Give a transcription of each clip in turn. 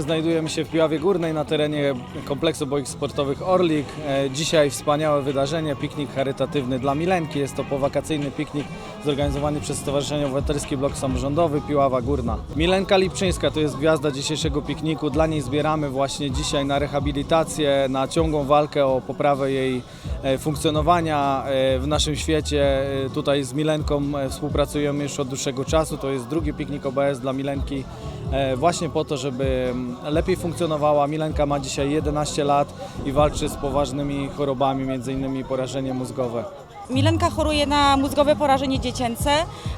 Znajdujemy się w Piławie Górnej na terenie kompleksu boisk sportowych Orlik. E, Dzisiaj wspaniałe wydarzenie, piknik charytatywny dla Milenki. Jest to powakacyjny piknik zorganizowany przez Stowarzyszenie Obywatelski Blok Samorządowy Piława Górna. Milenka Lipczyńska to jest gwiazda dzisiejszego pikniku. Dla niej zbieramy właśnie dzisiaj na rehabilitację, na ciągłą walkę o poprawę jej funkcjonowania e, w naszym świecie. E, Tutaj z Milenką e, współpracujemy już od dłuższego czasu. To jest drugi piknik OBS dla Milenki e, właśnie po to, żeby mm, lepiej funkcjonowała. Milenka ma dzisiaj 11 lat i walczy z poważnymi chorobami, między innymi porażenie mózgowe. Milenka choruje na mózgowe porażenie dziecięce,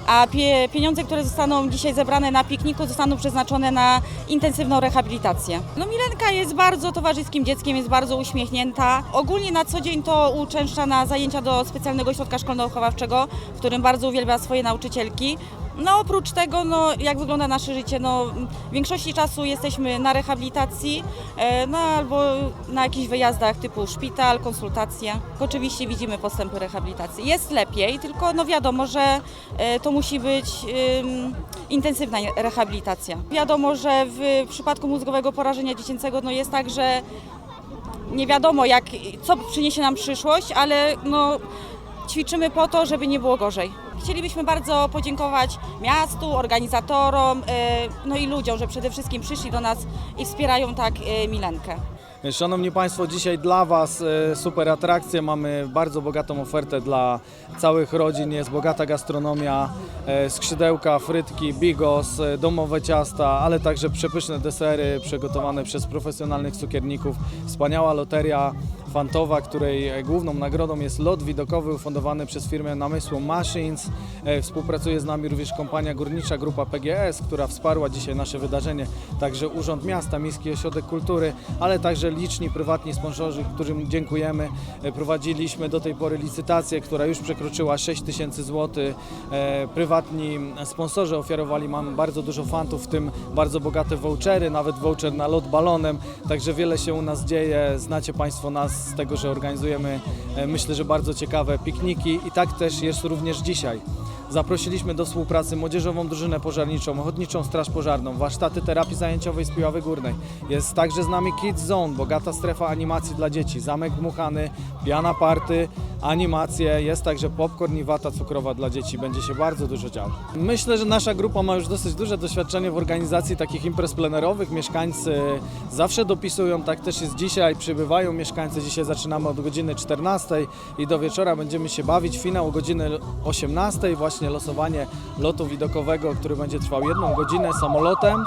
a pie, pieniądze, które zostaną dzisiaj zebrane na pikniku, zostaną przeznaczone na intensywną rehabilitację. No Milenka jest bardzo towarzyskim dzieckiem, jest bardzo uśmiechnięta. Ogólnie na co dzień to uczęszcza na zajęcia do specjalnego ośrodka szkolno-wychowawczego, w którym bardzo uwielbia swoje nauczycielki. No oprócz tego, no, jak wygląda nasze życie? No, w większości czasu jesteśmy na rehabilitacji, e, no, albo na jakichś wyjazdach typu szpital, konsultacje. Oczywiście widzimy postępy rehabilitacji. Jest lepiej, tylko no wiadomo, że e, to musi być intensywna rehabilitacja. Wiadomo, że w przypadku mózgowego porażenia dziecięcego no, jest tak, że nie wiadomo jak, co przyniesie nam przyszłość, ale no, ćwiczymy po to, żeby nie było gorzej. Chcielibyśmy bardzo podziękować miastu, organizatorom, e, no i ludziom, że przede wszystkim przyszli do nas i wspierają tak e, Milenkę. Szanowni Państwo, dzisiaj dla Was e, super atrakcje. Mamy bardzo bogatą ofertę dla całych rodzin. Jest bogata gastronomia, e, skrzydełka, frytki, bigos, e, domowe ciasta, ale także przepyszne desery przygotowane przez profesjonalnych cukierników. Wspaniała loteria fantowa, której główną nagrodą jest lot widokowy ufundowany przez firmę Namysłu Machines. Współpracuje z nami również kompania górnicza Grupa PGS, która wsparła dzisiaj nasze wydarzenie. Także Urząd Miasta, Miejski Ośrodek Kultury, ale także liczni prywatni sponsorzy, którym dziękujemy. E, Prowadziliśmy do tej pory licytację, która już przekroczyła 6 tysięcy złotych. E, Prywatni sponsorzy ofiarowali nam bardzo dużo fantów, w tym bardzo bogate vouchery, nawet voucher na lot balonem. Także wiele się u nas dzieje. Znacie Państwo nas z tego, że organizujemy e, myślę, że bardzo ciekawe pikniki i tak też jest również dzisiaj. Zaprosiliśmy do współpracy Młodzieżową Drużynę Pożarniczą, Ochotniczą Straż Pożarną, warsztaty terapii zajęciowej z Piławy Górnej. Jest także z nami Kids Zone, bogata strefa animacji dla dzieci, zamek dmuchany, piana party, animacje, jest także popcorn i wata cukrowa dla dzieci. Będzie się bardzo dużo działo. Myślę, że nasza grupa ma już dosyć duże doświadczenie w organizacji takich imprez plenerowych. Mieszkańcy zawsze dopisują, tak też jest dzisiaj, przybywają mieszkańcy. Dzisiaj zaczynamy od godziny 14 i do wieczora będziemy się bawić. Finał o godziny 18, właśnie losowanie lotu widokowego, który będzie trwał jedną godzinę samolotem.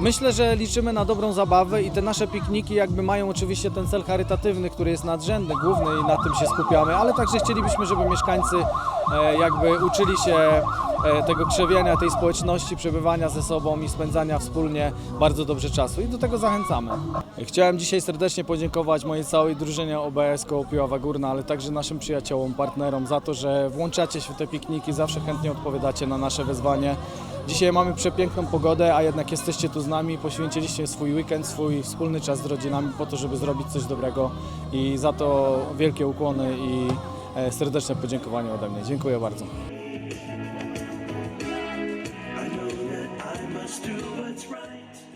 Myślę, że liczymy na dobrą zabawę i te nasze pikniki jakby mają oczywiście ten cel charytatywny, który jest nadrzędny, główny i na tym się skupiamy, ale także chcielibyśmy, żeby mieszkańcy e, jakby uczyli się e, tego krzewienia, tej społeczności, przebywania ze sobą i spędzania wspólnie bardzo dobrze czasu i do tego zachęcamy. Chciałem dzisiaj serdecznie podziękować mojej całej drużynie OBS koło Piława Górna, ale także naszym przyjaciołom, partnerom za to, że włączacie się w te pikniki, zawsze chętnie odpowiadacie na nasze wezwanie. Dzisiaj mamy przepiękną pogodę, a jednak jesteście tu z nami, poświęciliście swój weekend, swój wspólny czas z rodzinami po to, żeby zrobić coś dobrego i za to wielkie ukłony i e, serdeczne podziękowanie ode mnie. Dziękuję bardzo. Right.